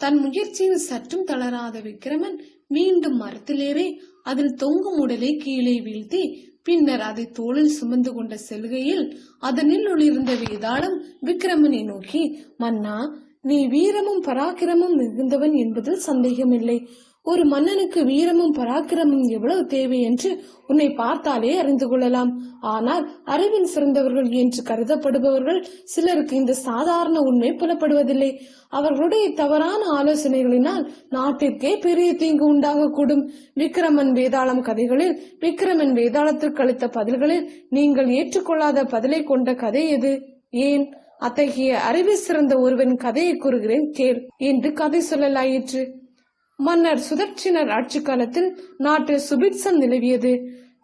தன் முயற்சியில் சற்றும் தளராத விக்கிரமன் மீண்டும் மரத்திலேறி அதில் தொங்கும் உடலை கீழே வீழ்த்தி பின்னர் அதை தோளில் சுமந்து கொண்ட செல்கையில் அதனில் ஒளிர்ந்த வேதாளம் விக்கிரமனை நோக்கி மன்னா நீ வீரமும் பராக்கிரமும் மிகுந்தவன் என்பதில் சந்தேகமில்லை. ஒரு மன்னனுக்கு வீரமும் பராக்கிரமும் எவ்வளவு தேவை என்று உன்னை பார்த்தாலே அறிந்து கொள்ளலாம். ஆனால் அறிவில் சிறந்தவர்கள் என்று கருதப்படுபவர்கள் சிலருக்கு இந்த சாதாரண உண்மை புலப்படுவதில்லை. அவர்களுடைய தவறான ஆலோசனைகளினால் நாட்டிற்கே பெரிய தீங்கு உண்டாகக்கூடும். விக்கிரமன் வேதாளம் கதைகளில் விக்கிரமன் வேதாளத்திற்கு அளித்த பதில்களில் நீங்கள் ஏற்றுக்கொள்ளாத பதிலை கொண்ட கதை எது? ஏன்? அத்தகைய அறிவு சிறந்த ஒருவன் கதையை கூறுகிறேன் கேள் என்று கதை சொல்லலாயிற்று. மன்னர் சுதர்ச்சினர் ஆட்சி காலத்தில் நாட்டில் சுபிட்சம் நிலவியது.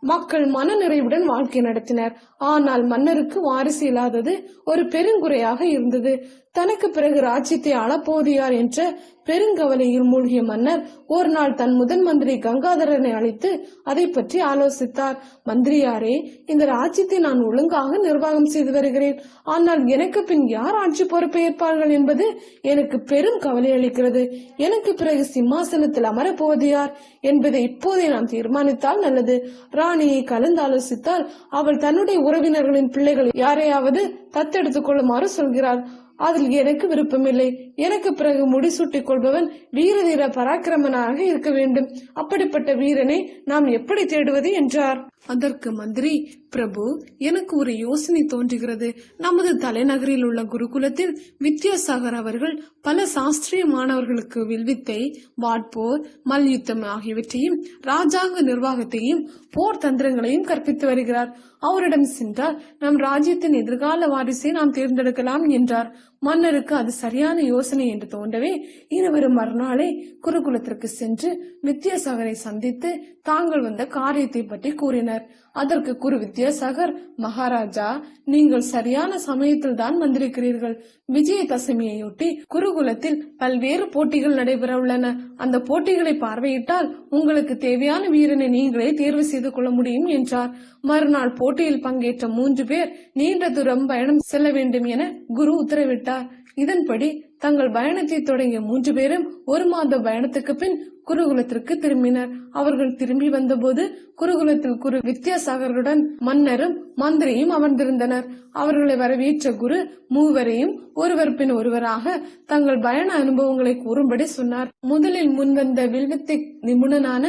மக்கள் மனநிறைவுடன் வாழ்க்கை நடத்தினர். ஆனால் மன்னருக்கு வாரிசு இல்லாதது ஒரு பெருங்குறையாக இருந்தது. தனக்கு பிறகு ராஜ்யத்தை அளப்போதியார் என்ற பெருங்கவலையில் மூழ்கிய மன்னர் ஒரு நாள் தன் முதன் மந்திரி கங்காதரனை அழைத்து அதை பற்றி ஆலோசித்தார். மந்திரியாரே இந்த ராஜ்யத்தை நான் ஒழுங்காக நிர்வாகம் செய்து வருகிறேன். ஆனால் எனக்கு பின் யார் ஆட்சி பொறுப்பை ஏற்பார்கள் என்பது எனக்கு பெரும் கவலை அளிக்கிறது. எனக்கு பிறகு சிம்மாசனத்தில் அமரப்போவது யார் என்பதை இப்போதே நாம் தீர்மானித்தால் நல்லது ராணியை கலந்து ஆலோசித்தால் அவள் தன்னுடைய உறவினர்களின் பிள்ளைகள் யாரையாவது தத்தெடுத்துக் கொள்ளுமாறு சொல்கிறாள். அதில் எனக்கு விருப்பமில்லை. எனக்கு பிறகு முடிசூட்டிக் கொள்பவன் வீரதீர பராக்கிரமனாக இருக்க வேண்டும். அப்படிப்பட்ட வீரனை நாம் எப்படி தேடுவது என்றார். அதற்கு மந்திரி பிரபு எனக்கு ஒரு யோசனை தோன்றுகிறது. நமது தலைநகரில் உள்ள குருகுலத்தில் வித்யாசாகர் அவர்கள் பல சாஸ்திரிய மாணவர்களுக்கு வில்வித்தை வாட்போர் மல்யுத்தம் ஆகியவற்றையும் ராஜாங்க நிர்வாகத்தையும் போர் தந்திரங்களையும் கற்பித்து வருகிறார். அவரிடம் சென்றால் நம் ராஜ்யத்தின் எதிர்கால வாரிசை நாம் தேர்ந்தெடுக்கலாம் என்றார். மன்னருக்கு அது சரியான யோசனை என்று தோன்றவே இருவரும் மறுநாளே குருகுலத்திற்கு சென்று வித்யாசாகரை சந்தித்து தாங்கள் வந்த காரியத்தை பற்றி கூறினர். அதற்கு குரு வித்யாசாகர் மகாராஜா நீங்கள் சரியான சமயத்தில் தான் வந்திருக்கிறீர்கள். விஜயதசமியையொட்டி குருகுலத்தில் பல்வேறு போட்டிகள் நடைபெற உள்ளன. அந்த போட்டிகளை பார்வையிட்டால் உங்களுக்கு தேவையான வீரனை நீங்களே தேர்வு செய்து கொள்ள முடியும் என்றார். மறுநாள் போட்டியில் பங்கேற்ற மூன்று பேர் நீண்ட தூரம் பயணம் செல்ல வேண்டும் என குரு உத்தரவிட்டார். இதன்படி தங்கள் பயணத்தை தொடங்கிய மூன்று பேரும் ஒரு மாத பயணத்துக்கு பின் குருகுலத்திற்கு திரும்பினர். அவர்கள் திரும்பி வந்தபோது குருகுலத்தில் குரு வித்யாசாகருடன் மன்னரும் மந்திரியும் அமர்ந்திருந்தனர். அவர்களை வரவேற்ற குரு மூவரையும் ஒருவர் பின் ஒருவராக தங்கள் பயண அனுபவங்களை கூறும்படி சொன்னார். முதலில் முன்வந்த வில்வித்தை நிபுணனான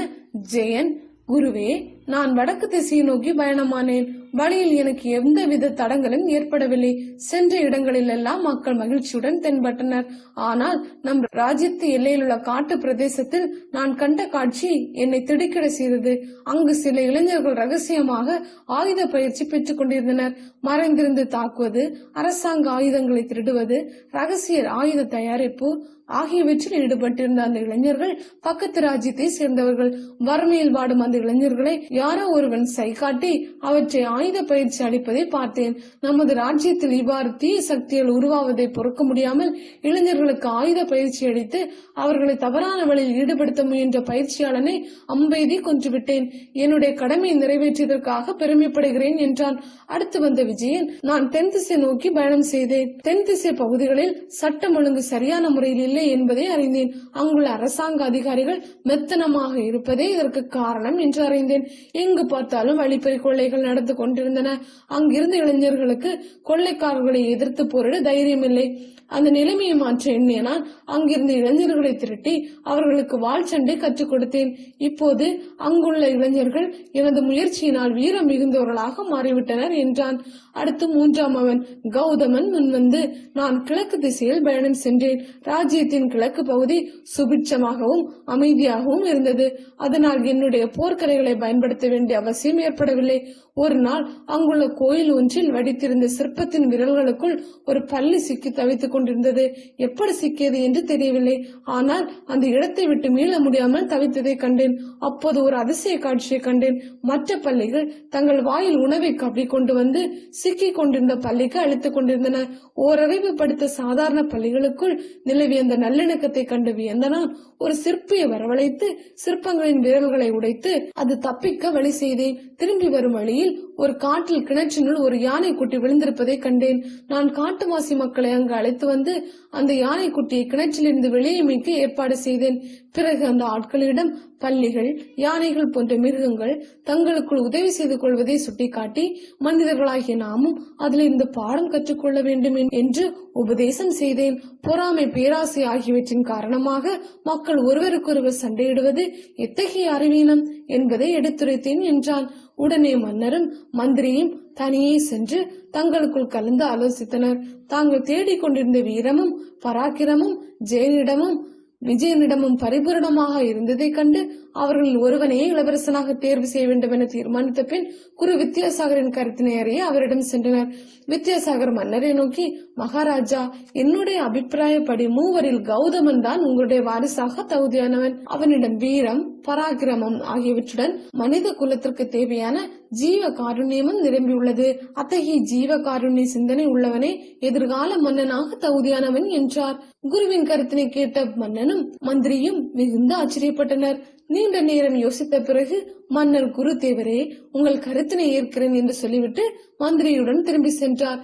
ஜெயன் குருவே நான் வடக்கு திசையை நோக்கி பயணமானேன். வழியில் எனக்கு எந்தவித தடங்களும் ஏற்படவில்லை. சென்ற இடங்களில் எல்லாம் மக்கள் மகிழ்ச்சியுடன் தென்பட்டனர். ஆனால் நம் ராஜ்யத்து எல்லையில் உள்ள காட்டு பிரதேசத்தில் நான் கண்ட காட்சி என்னை திடுக்கிட செய்தது. அங்கு சில இளைஞர்கள் ரகசியமாக ஆயுத பயிற்சி பெற்றுக் கொண்டிருந்தனர். மறைந்திருந்து தாக்குவது அரசாங்க ஆயுதங்களை திருடுவது ரகசிய ஆயுத தயாரிப்பு ஆகியவற்றில் ஈடுபட்டிருந்த அந்த இளைஞர்கள் பக்கத்து ராஜ்யத்தை சேர்ந்தவர்கள். வறுமையில் வாடும் அந்த இளைஞர்களை யாரோ ஒருவன் சை காட்டி அவற்றை ஆயுத பயிற்சி அளிப்பதை பார்த்தேன். நமது ராஜ்யத்தில் இவ்வாறு தீய சக்திகள் உருவாவதை பொறுக்க முடியாமல் இளைஞர்களுக்கு ஆயுத பயிற்சி அளித்து அவர்களை தவறான வழியில் ஈடுபடுத்த முயன்ற பயிற்சியாளனை அம்பெய்தி கொன்றுவிட்டேன். என்னுடைய கடமையை நிறைவேற்றியதற்காக பெருமைப்படுகிறேன் என்றான். அடுத்து வந்த விஜயன் நான் தென் திசை நோக்கி பயணம் செய்தேன். தென் திசை பகுதிகளில் சட்டம் ஒழுங்கு சரியான முறையில் இல்லை என்பதை அறிந்தேன். அங்குள்ள அரசாங்க அதிகாரிகள் மெத்தனமாக இருப்பதே இதற்கு காரணம் என்று அறிந்தேன். எங்கு பார்த்தாலும் வழிப்பறி கொள்ளைகள் நடந்து கொண்டிருந்தன. அங்கிருந்த இளைஞர்களுக்கு கொள்ளைக்காரர்களை எதிர்த்து போரிட தைரியம் இல்லை அந்த நிலைமையை மாற்ற எண்ணிய நான் அங்கிருந்த இளைஞர்களை திரட்டி அவர்களுக்கு வாழ்ச்சண்டை சண்டை கற்றுக் கொடுத்தேன். இப்போது அங்குள்ள இளைஞர்கள் எனது முயற்சியினால் வீரம் மிகுந்தவர்களாக மாறிவிட்டனர் என்றான். அடுத்து மூன்றாம் அவன் கௌதமன் முன்வந்து நான் கிழக்கு திசையில் பயணம் சென்றேன். ராஜ்யத்தின் கிழக்கு பகுதி சுபிட்சமாகவும் அமைதியாகவும் இருந்தது. அதனால் என்னுடைய போர்க்கரைகளை பயன்படுத்த பயன்படுத்த வேண்டிய அவசியம் ஏற்படவில்லை. ஒரு நாள் அங்குள்ள கோயில் ஒன்றில் வடித்திருந்த சிற்பத்தின் விரல்களுக்குள் ஒரு பள்ளி சிக்கி தவித்துக் கொண்டிருந்தது. எப்படி சிக்கியது என்று தெரியவில்லை. ஆனால் அந்த இடத்தை விட்டு மீள முடியாமல் தவித்ததை கண்டேன். அப்போது ஒரு அதிசய காட்சியை கண்டேன். மற்ற பள்ளிகள் தங்கள் வாயில் உணவை கப்பி கொண்டு வந்து சிக்கிக் கொண்டிருந்த பள்ளிக்கு அழைத்துக் கொண்டிருந்தன. ஓரறிவு படுத்த சாதாரண பள்ளிகளுக்குள் நிலவிய அந்த நல்லிணக்கத்தை கண்டு வியந்த நான் ஒரு சிற்பியை வரவழைத்து சிற்பங்களின் விரல்களை உடைத்து அது தப்பிக்க வழி செய்தேன். திரும்பி வரும் வழியில் ஒரு காட்டில் கிணற்றினுள் ஒரு யானை குட்டி விழுந்திருப்பதை கண்டேன். நான் காட்டுவாசி மக்களை அங்கு அழைத்து வந்து அந்த யானை குட்டியை கிணற்றிலிருந்து வெளியே மீட்க ஏற்பாடு செய்தேன். பிறகு அந்த ஆட்களிடம் பள்ளிகள் யானைகள் போன்ற மிருகங்கள் தங்களுக்குள் உதவி செய்து கொள்வதை சுட்டிக்காட்டி மனிதர்களாகிய நாமும் அதிலிருந்து பாடம் கற்றுக்கொள்ள வேண்டும் என்று உபதேசம் செய்தேன். பொறாமை பேராசை ஆகியவற்றின் காரணமாக மக்கள் ஒருவருக்கொருவர் சண்டையிடுவது எத்தகைய அறிவீனம் என்பதை எடுத்துரைத்தேன் என்றான். உடனே மன்னரும் மந்திரியும் தனியே சென்று தங்களுக்குள் கலந்து ஆலோசித்தனர். தாங்கள் தேடிக் கொண்டிருந்த வீரமும் பராக்கிரமும் ஜெயனிடமும் விஜயனிடமும் பரிபூரணமாக இருந்ததைக் கண்டு அவர்களில் ஒருவனையே இளவரசனாக தேர்வு செய்ய வேண்டும் என தீர்மானித்த பின் குரு வித்யாசாகரின் கருத்தினை அறிய அவரிடம் சென்றனர். வித்யாசாகர் மன்னரை நோக்கி மகாராஜா என்னுடைய அபிப்பிராயப்படி மூவரில் கௌதமன் தான் உங்களுடைய வாரிசாக தகுதியானவன். அவனிடம் வீரம் பராக்கிரமம் ஆகியவற்றுடன் மனித குலத்திற்கு தேவையான ஜீவ காருண்யமும் நிரம்பியுள்ளது. அத்தகைய ஜீவ காருண்ய சிந்தனை உள்ளவனே எதிர்கால மன்னனாக தகுதியானவன் என்றார். குருவின் கருத்தினை கேட்ட மன்னனும் மந்திரியும் மிகுந்த ஆச்சரியப்பட்டனர். நீண்ட நேரம் யோசித்த பிறகு மன்னர் குரு தேவரே உங்கள் கருத்தினை ஏற்கிறேன் என்று சொல்லிவிட்டு மந்திரியுடன் திரும்பி சென்றார்.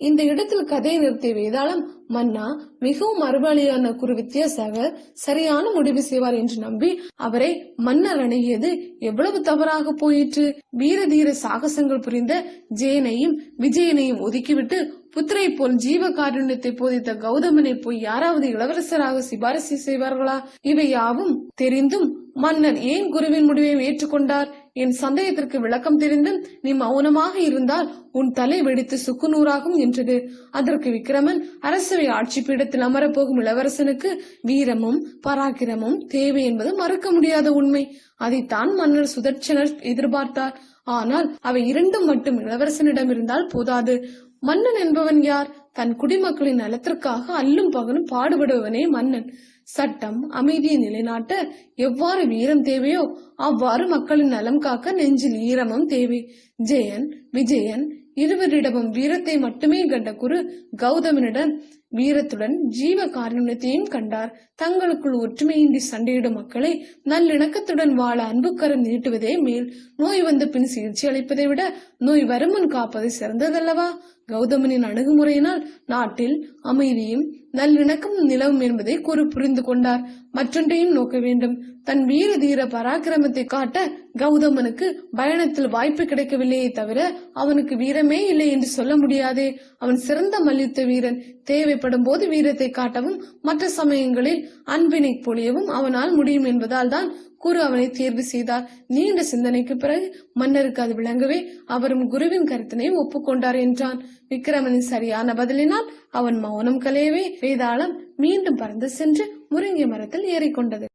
இந்த இடத்தில் கதையை நிறுத்திய வேதாளம் மன்னா மிகவும் அறிவாளியான குரு வித்யாசாகர் சரியான முடிவு செய்வார் என்று நம்பி அவரை மன்னர் அணுகியது எவ்வளவு தவறாக போயிற்று? வீர தீர சாகசங்கள் புரிந்த ஜெயனையும் விஜயனையும் ஒதுக்கிவிட்டு புத்திரை போல் ஜீவ காருண்யத்தை போதித்த கௌதமனை போய் யாராவது இளவரசராக சிபாரிசு செய்வார்களா? இவை யாவும் தெரிந்தும் மன்னர் ஏன் குருவின் முடிவை ஏற்றுக்கொண்டார்? என் சந்தேகத்திற்கு விளக்கம் தெரிந்து நீ மௌனமாக இருந்தால் உன் தலை வெடித்து சுக்குநூறாகும் என்றது. அதற்கு விக்ரமன் அரசவை ஆட்சி பீடத்தில் அமரப்போகும் இளவரசனுக்கு வீரமும் பராக்கிரமும் தேவை என்பது மறுக்க முடியாத உண்மை. அதைத்தான் மன்னர் சுதர்சனர் எதிர்பார்த்தார். ஆனால் அவை இரண்டும் மட்டும் இளவரசனிடம் இருந்தால் போதாது. மன்னன் என்பவன் யார்? தன் குடிமக்களின் நலத்திற்காக அல்லும் பகலும் பாடுபடுபவனே மன்னன். சட்டம் அமைதியை நிலைநாட்ட எவ்வாறு வீரம் தேவையோ அவ்வாறு மக்களின் நலம் காக்க நெஞ்சில் ஈரமும் தேவை. ஜெயன் விஜயன் இருவரிடமும் வீரத்தை மட்டுமே கண்ட குரு கௌதமனிடம் வீரத்துடன் ஜீவ காருண்யத்தையும் கண்டார். தங்களுக்குள் ஒற்றுமையின்றி சண்டையிடும் மக்களை நல்லிணக்கத்துடன் வாழ அன்புக்கரம் நீட்டுவதே மேல். நோய் வந்த பின் சிகிச்சை அளிப்பதை விட நோய் வருமுன் காப்பது சிறந்ததல்லவா? கௌதமனின் அணுகுமுறையினால் நாட்டில் அமைதியும் நல்லிணக்கம் நிலவும் என்பதை குரு புரிந்து கொண்டார். மற்றொன்றையும் நோக்க வேண்டும். தன் வீர தீர பராக்கிரமத்தை காட்ட கௌதமனுக்கு பயணத்தில் வாய்ப்பு கிடைக்கவில்லையே தவிர அவனுக்கு வீரமே இல்லை என்று சொல்ல முடியாதே. அவன் சிறந்த மல்யுத்த வீரன். தேவைப்படும் போது வீரத்தை காட்டவும் மற்ற சமயங்களில் அன்பினை பொழியவும் அவனால் முடியும் என்பதால் தான் குரு அவனை தேர்வு செய்தார். நீண்ட சிந்தனைக்கு பிறகு மன்னருக்கு அது விளங்கவே அவரும் குருவின் கருத்தினையும் ஒப்புக்கொண்டார் என்றான். விக்ரமனின் சரியான பதிலினால் அவன் மௌனம் கலையவே வேதாளம் மீண்டும் பறந்து சென்று முருங்கை மரத்தில் ஏறிக்கொண்டது.